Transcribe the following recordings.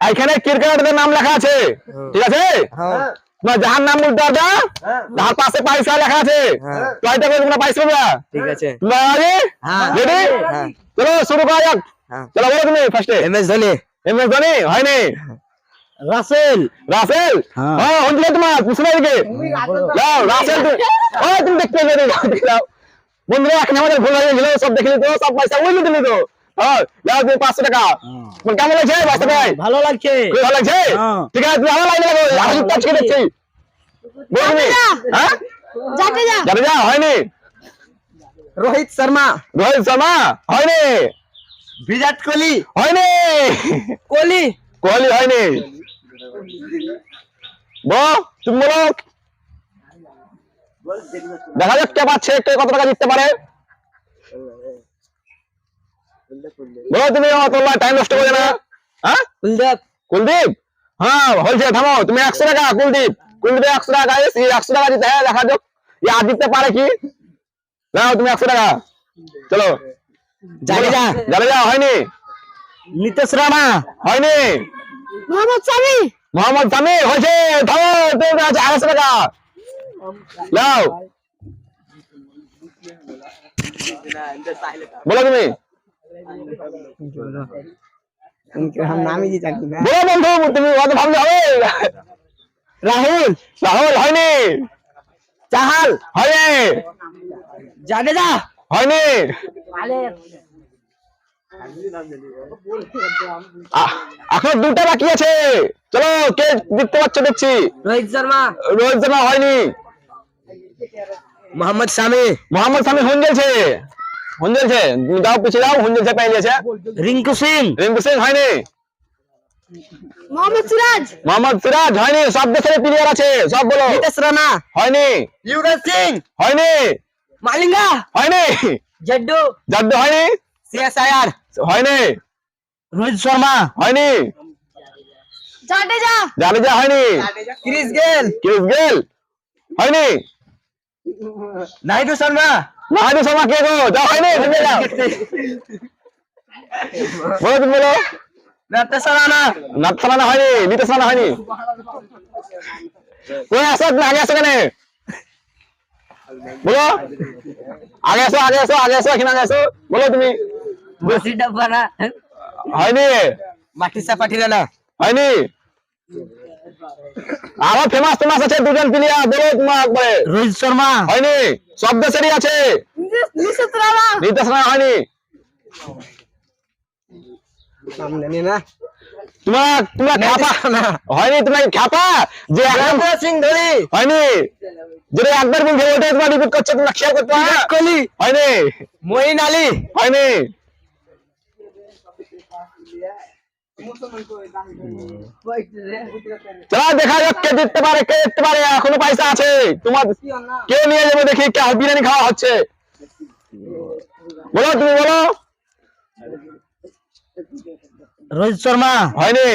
এখানে ক্রিকেটারদের নাম লেখা আছে। ঠিক আছে? হ্যাঁ। তোমার যাহার নাম বলতে হবে যাহার পাশে পয়সা লেখা আছে। করে তোমরা পয়সা পাবে ঠিক আছে। ready? হ্যাঁ। Ready? হ্যাঁ। চলো শুরু করা যাক। হ্যাঁ। চলো বলো তুমি ফার্স্টে M S Dhoni. M S Dhoni হয়নি রাসেল। রাসেল? হ্যাঁ। হ্যাঁ তোমার পুষলে দিকে যাও রাসেল তুমি ও তুমি দেখতে যাও বন্ধুরা এখন আমাদের ভুল হয়ে গেছিল সব দেখলি তো সব পয়সা উড়িয়ে দিলি তো তুমি পাঁচশো টাকা। কেমন লাগছে? পয়সা ভাই ভালো লাগছে। ভালো লাগছে? হ্যাঁ। ঠিক আছে ভালো লাগলে আমি হ্যাঁ। হয়নি। রোহিত শর্মা। রোহিত শর্মা হয়নি। বিরাট কোহলি। হয়নি। কোহলি। কোহলি হয়নি। বো তুমি বলো। দেখা যাক কে পাচ্ছে কে কত টাকা জিততে পারে। বলো তুমি তোমার টাইম নষ্ট করে না? হ্যাঁ? কুলদেব কুলদীপ? হ্যাঁ হয়েছে থামো। তুমি একশো টাকা কুলদীপ। কুলদীপ একশো টাকা একশো টাকা দিতে হ্যাঁ দেখা যাক। ই আর দিতে পারে কি? নাও তুমি একশো টাকা। চলো। জাডেজা জাডেজা হয়নি? নিতেশ রানা হয়নি? মোহাম্মদ সামি। মোহাম্মদ সামি হয়েছে। থামো তুমি আছে আড়াইশো টাকা। নাও। বলো তুমি। রাহুল রাহুল হয়নি চাহাল হয়নি হয়নি এখন দুটা বাকি আছে চলো কে জিততে পারছ দেখছি রোহিত শর্মা রোহিত শর্মা হয়নি মোহাম্মদ শামি। মোহাম্মদ সামি হুন জ্বলছে হুঞ্জল ছে যাও পিছিয়ে যাও হুঞ্জল ছে পেয়ে গেছে রিঙ্কু সিং রিঙ্কু সিং হয়নি মোহাম্মদ সিরাজ মোহাম্মদ সিরাজ হয়নি সব দেশের প্লেয়ার আছে সব বলো হিতেশ রানা হয়নি ইউরাজ সিং হয়নি মালিঙ্গা হয়নি জাড্ডু জাড্ডু হয়নি সিএসআইআর হয়নি রোহিত শর্মা হয়নি জাডেজা জাডেজা হয়নি ক্রিস গেল ক্রিস গেল হয়নি নাইডু শর্মা আরে সোমা কে গো? যাও হয়নি তুমি বলো তুমি বলো। নাতসানা নাতসানা হয়নি নিতসানা হয়নি। ওই আসো তুমি আগে আসো কেন বলো। আগে আসো আগে আসো আগে আসো এখানে আগে বলো তুমি। বসি হয়নি। মাটি চাপাটি না হয়নি। আরও ফেমাস ফেমাস আছে দুজন প্লেয়ার বলো একবারে। রোহিত শর্মা। হয়নি সব দেশেরই আছে। নীতিশ রানা। হয়নি। তোমার তোমার খ্যাপা। হয়নি তোমার খ্যাপা। যে একদম সিং ধরি হয়নি। যেটা একবার বলছে ওটাই তোমার রিপিট করছে তোমরা খেয়াল আলী। হয়নি। চলো দেখা যাক কে জিততে পারে কে জিততে পারে এখনও পয়সা আছে। তোমার কে নিয়ে যাবে দেখি কে বিরিয়ানি খাওয়া হচ্ছে। বলো তুমি বলো। রোহিত শর্মা। হয়নি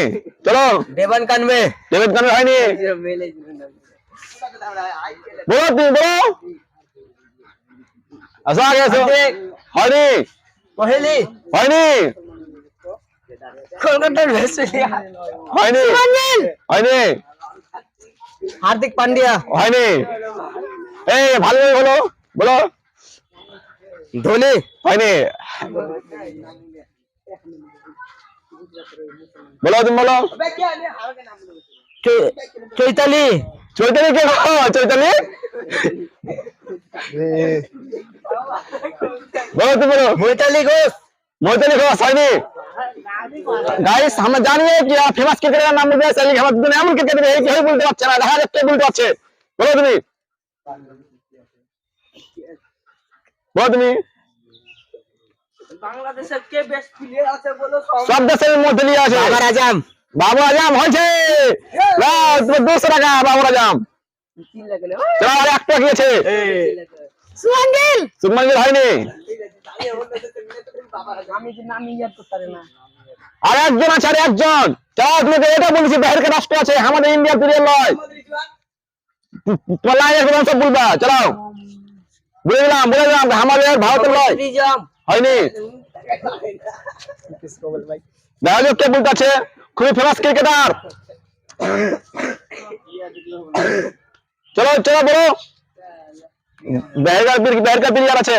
চলো। দেবান কানবে। দেবান কানবে হয়নি। বলো তুমি বলো। আসা আগে আসো হয়নি। হয়নি। কলকাতার হয়নি হয়নি হার্দিক পান্ডিয়া। হয়নি। এই ভালো বলো বলো। ধোনি। হয়নি। বলো তুমি বলো। চৈতালি। চৈতালি কে চৈতালি? বলো তুমি বলো। মৈতালি ঘোষ। মৈতালি ঘোষ হয়নি। গাইস আমরা জানি কি ফেমাস ক্রিকেটার নাম বলতে চাইলে আমার দুজন এমন ক্রিকেটার এই কেউ বলতে পারছে না দেখা যাক কে বলতে পারছে বলো তুমি বলো তুমি বাংলাদেশের কে বেস্ট প্লেয়ার আছে বলো সব দেশের মধ্যে নিয়ে আছে বাবার আজম বাবু আজম হয়েছে নাও, তোমার দুশো টাকা বাবু আজম চলো আর একটা গিয়েছে সুমান গিল সুমন গিল হয়নি আর একজন আছে, আর একজন। এটা বলছি বাইরের রাষ্ট্র আছে, আমাদের ইন্ডিয়া প্লেয়ার নয় তোমার সব বলবা, চলো। বলে দিলাম বলে দিলাম, আমাদের ভারতের নয় হয়নি? দেখা কে বলতে খুবই ফেমাস ক্রিকেটার চলো চলো, বলো। বাইরেকার প্লেয়ার আছে।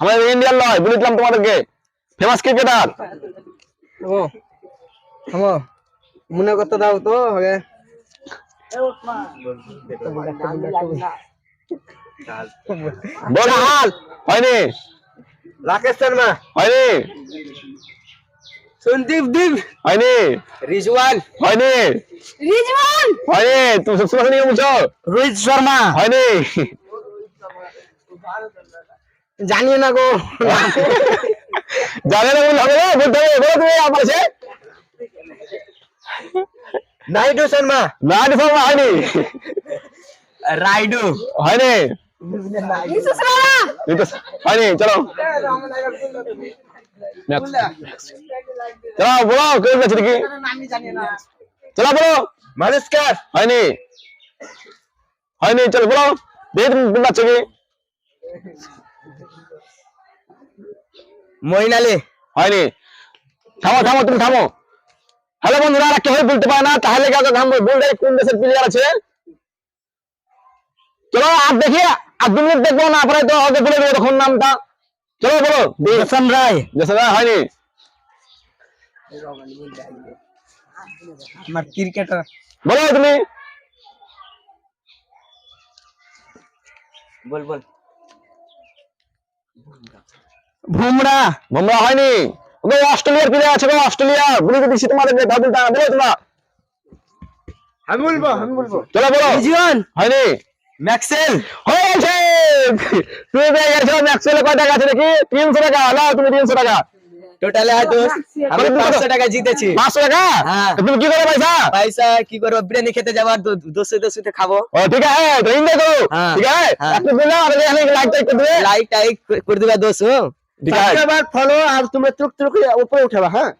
আমাদের ইন্ডিয়ান নয় বলে দিলাম তোমাদেরকে। ফেমাস ক্রিকেটার ও থামো মনে করতে দাও তো হবে বল হয়নি। রাকেশ শর্মা। হয়নি। সন্দীপ দীপ হয়নি। রিজওয়ান। হয়নি। রিজওয়ান! হয়নি তুমি সবসময় নিয়ে বলছো? রোহিত শর্মা। হয়নি। জানি না গো। জানে না বললে হবে না বলতে হবে বলো তুমি আমার কাছে নাইডু শর্মা। না ডিফর্ম হয়নি। রাইডু। হয়নি। হয়নি চলো। চলো বলো কেউ গেছে নাকি চলো বলো। মানস্কার। হয়নি। হয়নি চলো বলো। দেখি তুমি বলতে কি। মইন আলী হয়নি। থামো থামো তুমি থামো। হ্যালো বন্ধুরা আর কেউ বলতে পারে না তাহলে কাউকে থামবো? বলতে কোন দেশের প্লেয়ার আছে? চলো আর দেখি আর দু মিনিট দেখব না পরে তো আগে বলে দেবো তখন নামটা। চলো বলো। রতন রায়। দেশের হয়নি। আমার ক্রিকেটার বলো তুমি। বল বল। ভুমরা। বুমরা হয়নি। ওকে অস্ট্রেলিয়ার প্লেয়ার আছে গো অস্ট্রেলিয়া। বলে দিচ্ছি তোমাদেরকে দাদু তা বলো তোমরা। আমি বলব আমি বলব। চলো বলো। রিজওয়ান হয়নি। ম্যাক্সেল। হয়ে গেছে। তুমি পেয়ে গেছো ম্যাক্সওয়েলে কয় টাকা আছে দেখি? তিনশো টাকা নাও তুমি তিনশো টাকা। টোটালে আমি পাঁচশো টাকা জিতেছি। পাঁচশো টাকা? হ্যাঁ। তুমি কি করো পয়সা? পয়সা কি করব? বিরিয়ানি খেতে যাবার দোষে দোষে খাব। ও ঠিক আছে হ্যাঁ। ঠিক আছে? হ্যাঁ। আর লাইক টাইক করে দেবে। লাইক টাইক করে দিবা দোষ আছে ফলো আর তোমরা চোখ চোখ উপরে উঠাবা হ্যাঁ?